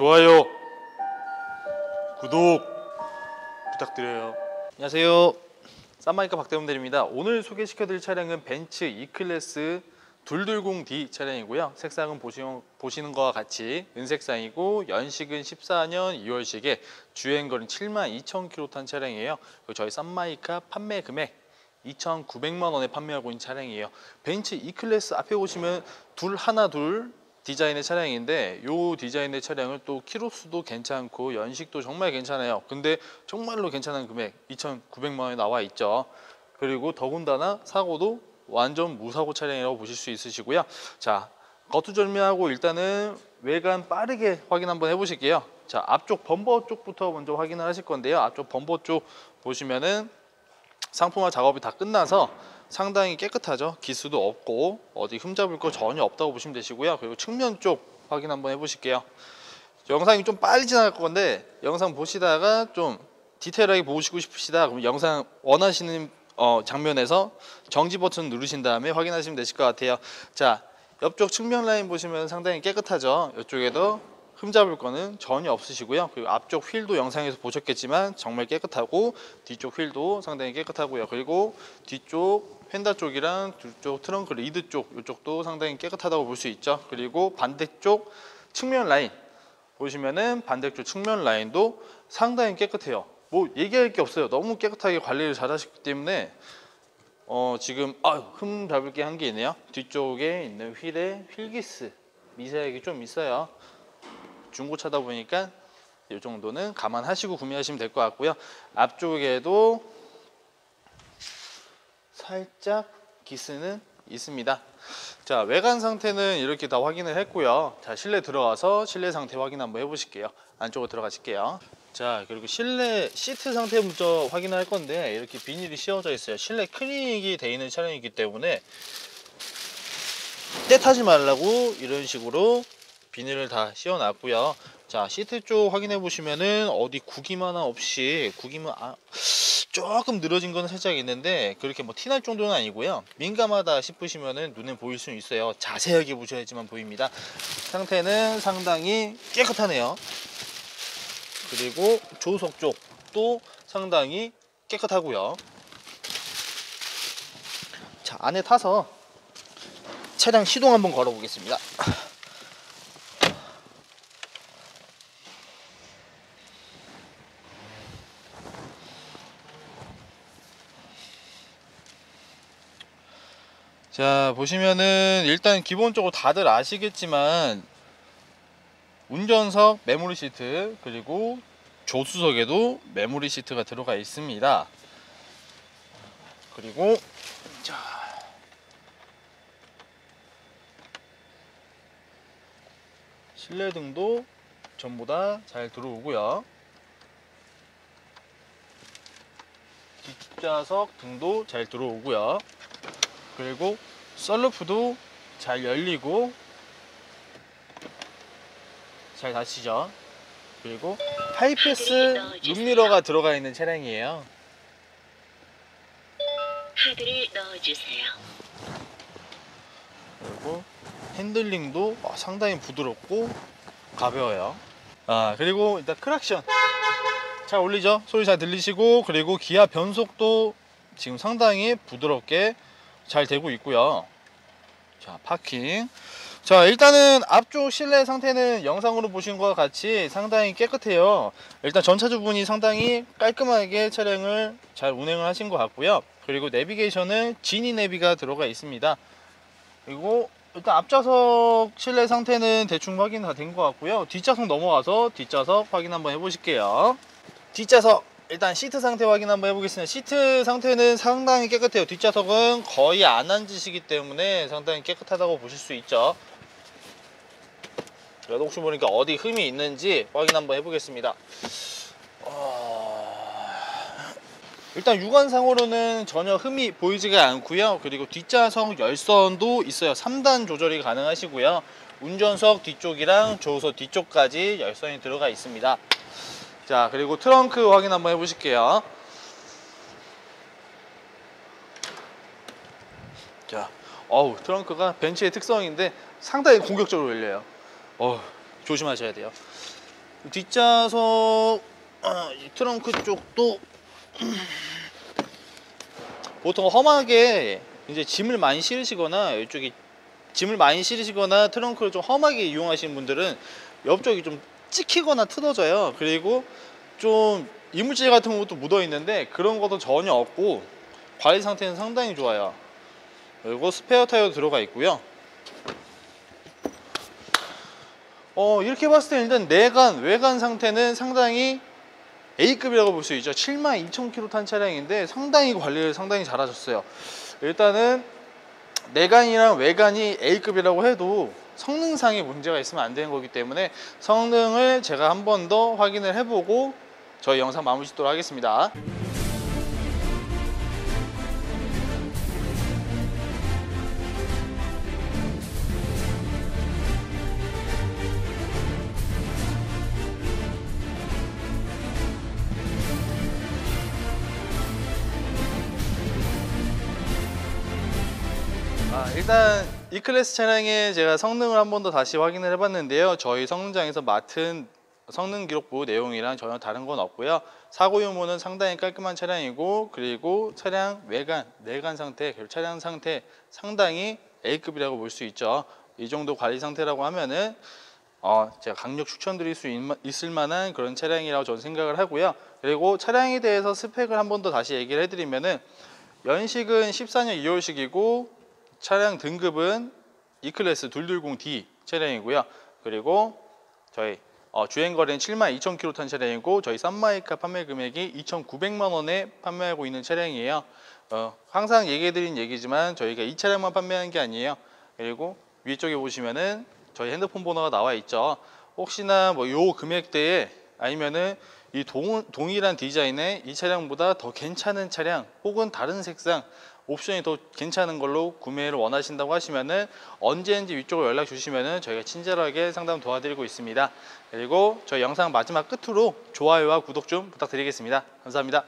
좋아요, 구독 부탁드려요. 안녕하세요. 쌈마이카 박대범대리입니다. 오늘 소개시켜드릴 차량은 벤츠 E클래스 220D 차량이고요. 색상은 보시, 보시는 것과 같이 은색상이고 연식은 14년 2월식에 주행거리는 7만 2천 킬로 탄 차량이에요. 그리고 저희 쌈마이카 판매 금액 2,900만 원에 판매하고 있는 차량이에요. 벤츠 E클래스 앞에 보시면 둘 하나 둘 디자인의 차량인데 이 디자인의 차량을 또 키로수도 괜찮고 연식도 정말 괜찮아요. 근데 정말로 괜찮은 금액 2,900만 원에 나와 있죠. 그리고 더군다나 사고도 완전 무사고 차량이라고 보실 수 있으시고요. 자, 겉두절미하고 일단은 외관 빠르게 확인 한번 해보실게요. 자, 앞쪽 범버 쪽부터 먼저 확인을 하실 건데요. 앞쪽 범버 쪽 보시면은 상품화 작업이 다 끝나서 상당히 깨끗하죠. 기스도 없고 어디 흠잡을 거 전혀 없다고 보시면 되시고요. 그리고 측면 쪽 확인 한번 해보실게요. 영상이 좀 빨리 지나갈 건데 영상 보시다가 좀 디테일하게 보시고 싶으시다 그럼 영상 원하시는 어, 장면에서 정지 버튼 누르신 다음에 확인하시면 되실 것 같아요. 자 옆쪽 측면 라인 보시면 상당히 깨끗하죠. 이쪽에도 흠잡을 거는 전혀 없으시고요. 그리고 앞쪽 휠도 영상에서 보셨겠지만 정말 깨끗하고 뒤쪽 휠도 상당히 깨끗하고요. 그리고 뒤쪽 펜다 쪽이랑 뒤쪽 트렁크 리드 쪽 이쪽도 상당히 깨끗하다고 볼 수 있죠. 그리고 반대쪽 측면 라인 보시면은 반대쪽 측면 라인도 상당히 깨끗해요. 뭐 얘기할 게 없어요. 너무 깨끗하게 관리를 잘 하셨기 때문에 어 지금 아, 흠 잡을 게 한 게 있네요. 뒤쪽에 있는 휠에 휠기스 미세하게 좀 있어요. 중고차다 보니까 이 정도는 감안하시고 구매하시면 될 것 같고요. 앞쪽에도 살짝 기스는 있습니다. 자 외관 상태는 이렇게 다 확인을 했고요. 자 실내 들어가서 실내 상태 확인 한번 해보실게요. 안쪽으로 들어가실게요. 자 그리고 실내 시트 상태 먼저 확인을 할 건데 이렇게 비닐이 씌워져 있어요. 실내 클리닉이 되어 있는 차량이기 때문에 때 타지 말라고 이런 식으로 비닐을 다 씌워놨고요. 자 시트 쪽 확인해 보시면은 어디 구김 하나 없이 구김은 아, 조금 늘어진 건 살짝 있는데 그렇게 뭐 티날 정도는 아니고요. 민감하다 싶으시면은 눈에 보일 수 있어요. 자세하게 보셔야지만 보입니다. 상태는 상당히 깨끗하네요. 그리고 조석 쪽도 상당히 깨끗하고요. 자 안에 타서 차량 시동 한번 걸어 보겠습니다. 자 보시면은 일단 기본적으로 다들 아시겠지만 운전석 메모리 시트 그리고 조수석에도 메모리 시트가 들어가 있습니다. 그리고 자. 실내등도 전부 다 잘 들어오고요. 뒷좌석 등도 잘 들어오고요 그리고 썰루프도 잘 열리고 잘 닫히죠. 그리고 하이패스 룸미러가 들어가 있는 차량이에요. 카드를 넣어주세요. 그리고 핸들링도 어, 상당히 부드럽고 가벼워요. 아 그리고 일단 크락션. 잘 올리죠? 소리 잘 들리시고 그리고 기아 변속도 지금 상당히 부드럽게 잘 되고 있고요. 자 파킹. 자 일단은 앞쪽 실내 상태는 영상으로 보신 것과 같이 상당히 깨끗해요. 일단 전차주분이 상당히 깔끔하게 차량을 잘 운행을 하신 것 같고요. 그리고 내비게이션은 지니 내비가 들어가 있습니다. 그리고 일단 앞좌석 실내 상태는 대충 확인 다 된 것 같고요. 뒷좌석 넘어가서 뒷좌석 확인 한번 해보실게요. 뒷좌석 일단 시트 상태 확인 한번 해보겠습니다. 시트 상태는 상당히 깨끗해요. 뒷좌석은 거의 안 앉으시기 때문에 상당히 깨끗하다고 보실 수 있죠. 그래도 혹시 모르니까 어디 흠이 있는지 확인 한번 해보겠습니다. 어... 일단 육안상으로는 전혀 흠이 보이지가 않고요. 그리고 뒷좌석 열선도 있어요. 3단 조절이 가능하시고요. 운전석 뒤쪽이랑 조수석 뒤쪽까지 열선이 들어가 있습니다 자 그리고 트렁크 확인 한번 해보실게요. 자 어우 트렁크가 벤츠의 특성인데 상당히 공격적으로 열려요. 어 조심하셔야 돼요. 뒷좌석 아, 이 트렁크 쪽도 보통 험하게 이제 짐을 많이 실으시거나 이쪽이 짐을 많이 실으시거나 트렁크를 좀 험하게 이용하시는 분들은 옆쪽이 좀 찍히거나 틀어져요. 그리고 좀 이물질 같은 것도 묻어 있는데 그런 것도 전혀 없고 관리 상태는 상당히 좋아요. 그리고 스페어 타이어 들어가 있고요. 어 이렇게 봤을 때 일단 내관 외관 상태는 상당히 A급이라고 볼 수 있죠. 72,000km 탄 차량인데 상당히 관리를 상당히 잘 하셨어요. 일단은 내관이랑 외관이 A급이라고 해도 성능상의 문제가 있으면 안 되는 거기 때문에 성능을 제가 한 번 더 확인을 해보고 저희 영상 마무리 짓도록 하겠습니다. 아, 일단 이 클래스 차량의 제가 성능을 한 번 더 다시 확인을 해봤는데요. 저희 성능장에서 맡은 성능 기록부 내용이랑 전혀 다른 건 없고요. 사고 유무는 상당히 깔끔한 차량이고 그리고 차량 외관, 내관 상태, 차량 상태 상당히 A급이라고 볼 수 있죠. 이 정도 관리 상태라고 하면은 어, 제가 강력 추천드릴 수 있, 있을 만한 그런 차량이라고 저는 생각을 하고요. 그리고 차량에 대해서 스펙을 한 번 더 다시 얘기를 해드리면은 연식은 14년 2월식이고 차량 등급은 E클래스 220D 차량이고요. 그리고 저희 어, 주행 거리는 72,000km 탄 차량이고 저희 쌈마이카 판매 금액이 2,900만 원에 판매하고 있는 차량이에요. 어, 항상 얘기해드린 얘기지만 저희가 이 차량만 판매하는 게 아니에요. 그리고 위쪽에 보시면은 저희 핸드폰 번호가 나와 있죠. 혹시나 뭐 요 금액대에 아니면은 이 동, 동일한 디자인의 이 차량보다 더 괜찮은 차량 혹은 다른 색상 옵션이 더 괜찮은 걸로 구매를 원하신다고 하시면은 언제든지 위쪽으로 연락 주시면은 저희가 친절하게 상담 도와드리고 있습니다. 그리고 저희 영상 마지막 끝으로 좋아요와 구독 좀 부탁드리겠습니다. 감사합니다.